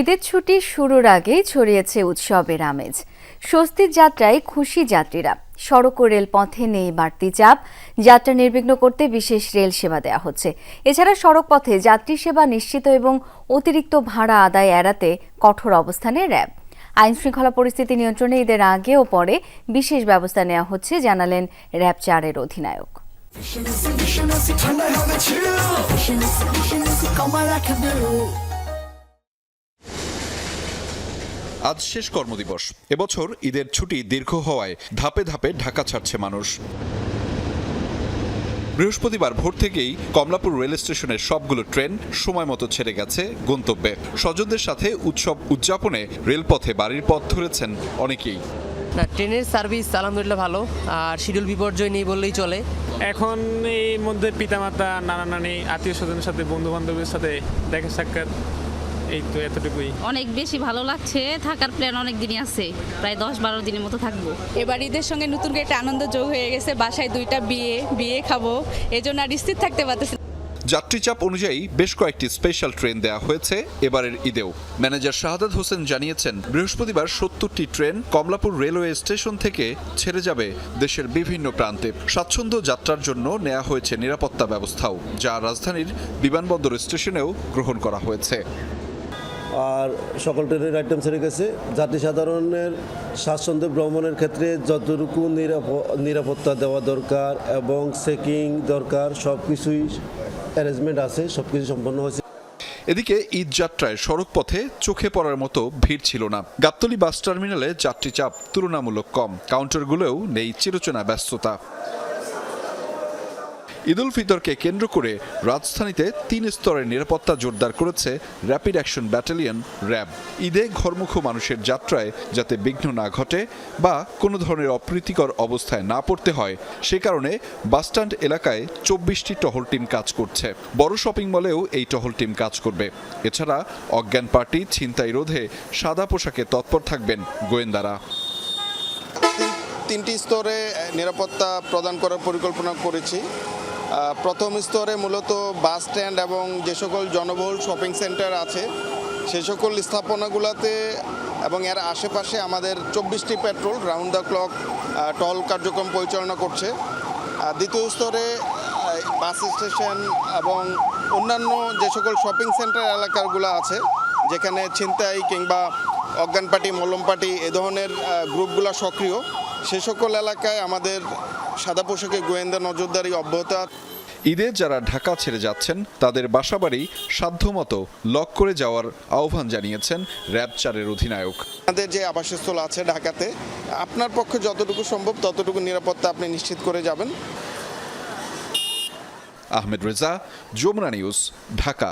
ঈদের ছুটি শুরুর আগেই ছড়িয়েছে উৎসবের আমেজ। স্বস্তির যাত্রায় খুশি যাত্রীরা। সড়ক ও রেলপথে নেই বাড়তি চাপ। যাত্রা নির্বিঘ্ন করতে বিশেষ রেল সেবা দেওয়া হচ্ছে। এছাড়া সড়ক পথে যাত্রী সেবা নিশ্চিত এবং অতিরিক্ত ভাড়া আদায় এড়াতে কঠোর অবস্থানে র্যাব। আইন শৃঙ্খলা পরিস্থিতি নিয়ন্ত্রণে ঈদের আগে ও পরে বিশেষ ব্যবস্থা নেওয়া হচ্ছে, জানালেন র্যাব চারের অধিনায়ক। ঠান্ডায় আজ শেষ কর্মদিবস। এবছর ঈদের ছুটি দীর্ঘ হওয়ায় ধাপে ধাপে ঢাকা ছাড়ছে মানুষ। বৃহস্পতিবার ভোর থেকেই কমলাপুর রেল স্টেশনের সবগুলো ট্রেন সময় মতো ছেড়ে গেছে গন্তব্যে। স্বজনদের সাথে উৎসব উদযাপনে রেলপথে বাড়ির পথ ধরেছেন অনেকেই। না ট্রেনের সার্ভিস আলহামদুলিল্লাহ ভালো আর শিডিউল বিপর্যয় নেই বললেই চলে। এখন এর মধ্যে পিতামাতা নানা নানি আত্মীয় স্বজনের সাথে বন্ধু বান্ধবের সাথে দেখা সাক্ষাৎ। এই তো এতটুকুই। অনেক বেশি ভালো লাগছে থাকার প্ল্যান অনেক দিনই আছে প্রায় দশ বারো দিনের মতো থাকব। এবার ঈদের সঙ্গে নতুন করে একটা আনন্দ যোগ হয়ে গেছে বাসায় দুইটা বিয়ে বিয়ে খাব এজন্য আর স্থির থাকতে পারতেছি। যাত্রীচাপ অনুযায়ী বেশ কয়েকটি স্পেশাল ট্রেন দেওয়া হয়েছে এবারের ঈদেও। ম্যানেজার শাহাদাত হোসেন জানিয়েছেন বৃহস্পতিবার সত্তরটি ট্রেন কমলাপুর রেলওয়ে স্টেশন থেকে ছেড়ে যাবে দেশের বিভিন্ন প্রান্তে। স্বাচ্ছন্দ্য যাত্রার জন্য নেওয়া হয়েছে নিরাপত্তা ব্যবস্থাও যা রাজধানীর বিমানবন্দর স্টেশনেও গ্রহণ করা হয়েছে। আর সকল ট্রেনের আইটেম ছেড়ে গেছে। যাত্রী সাধারণের স্বাচ্ছন্দ্য ভ্রমণের ক্ষেত্রে যতটুকু নিরাপ- নিরাপত্তা দেওয়া দরকার এবং চেকিং দরকার সব কিছুই অ্যারেঞ্জমেন্ট আছে সব কিছু সম্পন্ন হয়েছে। এদিকে ঈদ যাত্রায় সড়ক পথে চোখে পড়ার মতো ভিড় ছিল না। গাবতলী বাস টার্মিনালে যাত্রী চাপ তুলনামূলক কম। কাউন্টারগুলোও নেই, চিরচেনা ব্যস্ততা। ঈদুল ফিতরকে কেন্দ্র করে রাজধানীতে তিন স্তরের নিরাপত্তা জোরদার করেছে র্যাপিড অ্যাকশন ব্যাটালিয়ন র্যাব। ঈদে ঘরমুখ মানুষের যাত্রায় যাতে বিঘ্ন না ঘটে বা কোনো ধরনের অপ্রীতিকর অবস্থায় না পড়তে হয়, সে কারণে বাসস্ট্যান্ড এলাকায় চব্বিশটি টহল টিম কাজ করছে। বড় শপিং মলেও এই টহল টিম কাজ করবে। এছাড়া অজ্ঞান পার্টি, ছিনতাই রোধে সাদা পোশাকে তৎপর থাকবেন গোয়েন্দারা। তিনটি স্তরে নিরাপত্তা প্রদান করার পরিকল্পনা করেছি। প্রথম স্তরে মূলত বাস স্ট্যান্ড এবং যে সকল জনবহুল শপিং সেন্টার আছে, সে সকল স্থাপনাগুলোতে এবং এর আশেপাশে আমাদের চব্বিশটি পেট্রোল, রাউন্ড দ্য ক্লক টল কার্যক্রম পরিচালনা করছে। দ্বিতীয় স্তরে বাস স্টেশন এবং অন্যান্য যে সকল শপিং সেন্টার এলাকাগুলো আছে, যেখানে ছিনতাই কিংবা অজ্ঞান পার্টি মলম পার্টি এ ধরনের গ্রুপগুলো সক্রিয়। সে সকল এলাকায় আমাদের সাদা পোশাকে গোয়েন্দা নজরদারি অব্যাহত। ঈদে যারা ঢাকা ছেড়ে যাচ্ছেন তাদের বাসাবাড়ি সাধ্যমতো লক করে যাওয়ার আহ্বান জানিয়েছেন র্যাব চারের অধিনায়ক। আমাদের যে আবাসস্থল আছে ঢাকাতে আপনার পক্ষে যতটুকু সম্ভব ততটুকু নিরাপত্তা আপনি নিশ্চিত করে যাবেন। আহমেদ রেজা যমুনা নিউজ ঢাকা।